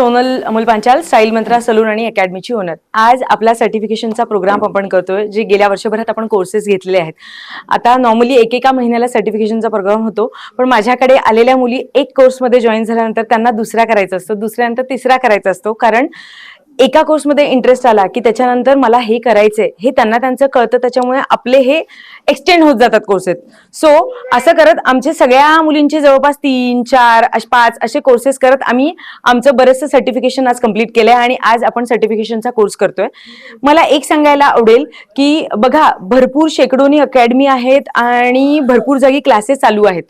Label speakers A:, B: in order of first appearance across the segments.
A: Amol Panchal style mantra salon आणि अकॅडमीची owner. आज आपला सर्टिफिकेशनचा प्रोग्राम आपण करतोय जे गेल्या वर्षभरात आपण कोर्सेस घेतलेले आहेत. आता नॉर्मली एकेका महिन्याला सर्टिफिकेशनचा प्रोग्राम होतो पण माझ्याकडे आलेल्या मुली एक कोर्समध्ये जॉईन झाल्यानंतर त्यांना दुसरा करायचा असतो दुसऱ्यानंतर तिसरा करायचा असतो. कारण एका कोर्समध्ये इंटरेस्ट आला की त्याच्यानंतर मला हे करायचंय. हे त्यांना त्यांचं कळतं त्याच्यामुळे आपले हे एक्सटेंड होत जातात कोर्सेस सो असं करत आमचे सगळ्या मुलींचे जवळपास तीन चार पाच असे कोर्सेस करत आम्ही आमचं बरेचसं सर्टिफिकेशन आज कंप्लीट केलंय आणि आज आपण सर्टिफिकेशनचा कोर्स करतोय. मला एक सांगायला आवडेल की बघा भरपूर शेकडोनी अकॅडमी आहेत आणि भरपूर जागी क्लासेस चालू आहेत.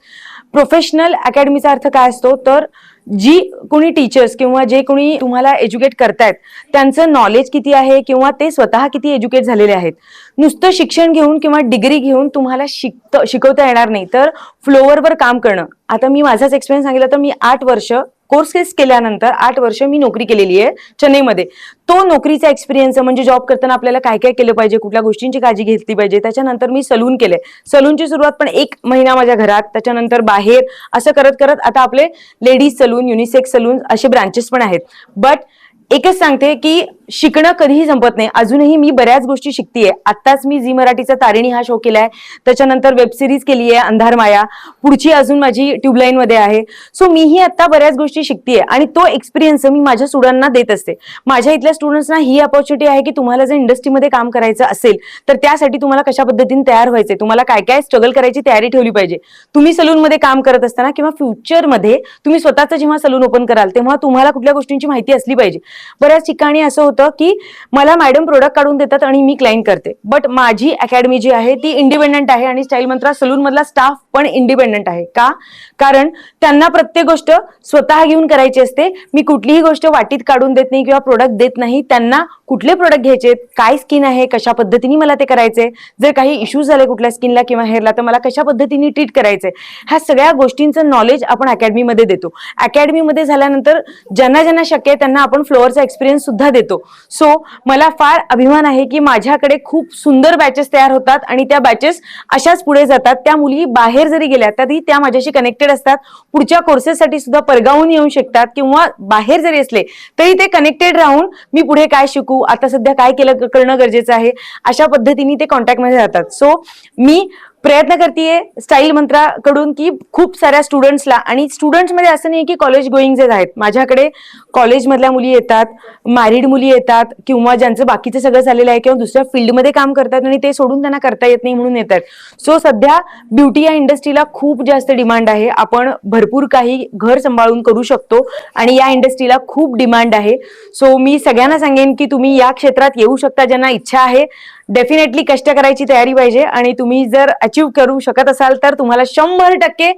A: प्रोफेशनल अकॅडमीचा अर्थ काय असतो? तर जी कोणी टीचर्स किंवा जे कोणी तुम्हाला एज्युकेट करतायत त्यांचं नॉलेज किती आहे किंवा ते स्वतः किती एज्युकेट झालेले आहेत? नुसतं शिक्षण घेऊन किंवा डिग्री घेऊन तुम्हाला शिकत शिकवता येणार नाही. तर फ्लोअरवर काम करणं. आता मी माझाच एक्सपिरियन्स सांगितलं तर मी आठ वर्ष कोर्सेस केल्यानंतर आठ वर्ष मी नोकरी केलेली आहे चेन्नईमध्ये. तो नोकरीचा एक्सपिरियन्स म्हणजे जॉब करताना आपल्याला काय काय केलं पाहिजे कुठल्या गोष्टींची काळजी घेतली पाहिजे त्याच्यानंतर मी सलून केलंय. सलूनची सुरुवात पण एक महिना माझ्या घरात त्याच्यानंतर बाहेर असं करत करत आता आपले लेडीज सलून युनिसेक्स सलून असे ब्रांचेस पण आहेत. बट एकच सांगते की शिकणं कधीही संपत नाही. अजूनही मी बऱ्याच गोष्टी शिकतीये. आत्ताच मी झी मराठीचा तारिणी हा शो केलाय. त्याच्यानंतर वेब सिरीज केली आहे अंधार माया. पुढची अजून माझी ट्यूबलाईन मध्ये आहे. सो मीही आता बऱ्याच गोष्टी शिकतीये आणि तो एक्सपिरियन्स मी माझ्या स्टुडंटना देत असते. माझ्या इथल्या स्टुडंट्सना ही अपॉर्च्युनिटी आहे की तुम्हाला जर इंडस्ट्रीमध्ये काम करायचं असेल तर त्यासाठी तुम्हाला कशा पद्धतीने तयार व्हायचंय? तुम्हाला काय काय स्ट्रगल करायची तयारी ठेवली पाहिजे? तुम्ही सलूनमध्ये काम करत असताना किंवा फ्युचरमध्ये तुम्ही स्वतःचं जेव्हा सलून ओपन कराल तेव्हा तुम्हाला कुठल्या गोष्टींची माहिती असली पाहिजे. बऱ्याच ठिकाणी असं होतं की मला मॅडम प्रोडक्ट काढून देतात आणि मी क्लाइंट करते. बट माझी अकॅडमी जी आहे ती इंडिपेंडंट आहे आणि स्टाईल मंत्रा सलून मधला स्टाफ पण इंडिपेंडंट आहे. का? कारण त्यांना प्रत्येक गोष्ट स्वतः घेऊन करायची असते. मी कुठलीही गोष्ट वाटीत काढून देत नाही किंवा प्रोडक्ट देत नाही. त्यांना कुठले प्रोडक्ट घ्यायचे? काय स्किन आहे? कशा पद्धतीने मला ते करायचे? जर काही इश्यूज झाले कुठल्या स्किनला किंवा हेअरला तर मला कशा पद्धतीने ट्रीट करायचंय ह्या सगळ्या गोष्टींचं नॉलेज आपण अकॅडमीमध्ये देतो. अकॅडमीमध्ये झाल्यानंतर ज्यांना ज्यांना शक्य आहे त्यांना आपण फ्लोअरचा एक्सपिरियन्स सुद्धा देतो. सो मला फार अभिमान आहे की माझ्याकडे खूप सुंदर बॅचेस तयार होतात आणि त्या बॅचेस अशाच पुढे जातात. त्या मुली बाहेर जरी गेल्या तरी त्या माझ्याशी कनेक्टेड असतात. पुढच्या कोर्सेससाठी सुद्धा परगावून येऊ शकतात किंवा बाहेर जरी असले तरी ते कनेक्टेड राहून मी पुढे काय शिकू आता सध्या काय केलं करणं गरजेचं आहे अशा पद्धतीने ते कॉन्टॅक्टमध्ये जातात सो मी प्रयत्न करते स्टाईल मंत्राकडून की खूप साऱ्या स्टुडंट्सला आणि स्टुडंट्समध्ये असं नाही की कॉलेज गोईंग आहेत. माझ्याकडे कॉलेजमधल्या मुली येतात मॅरिड मुली येतात किंवा ज्यांचं बाकीचं सगळं झालेलं आहे किंवा दुसऱ्या फील्डमध्ये काम करतात आणि ते सोडून त्यांना करता येत नाही म्हणून येतात. सो सध्या ब्युटी या इंडस्ट्रीला खूप जास्त डिमांड आहे. आपण भरपूर काही घर सांभाळून करू शकतो आणि या इंडस्ट्रीला खूप डिमांड आहे. सो मी सगळ्यांना सांगेन की तुम्ही या क्षेत्रात येऊ शकता ज्यांना इच्छा आहे. डेफिनेटली कष्ट करायची तयारी पाहिजे आणि तुम्ही जर अचीव करू शकत असाल तर तुम्हाला शंभर टक्के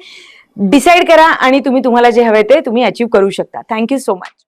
A: डिसाईड करा आणि तुम्ही तुम्हाला जे हवे ते तुम्ही अचीव करू शकता. Thank you so much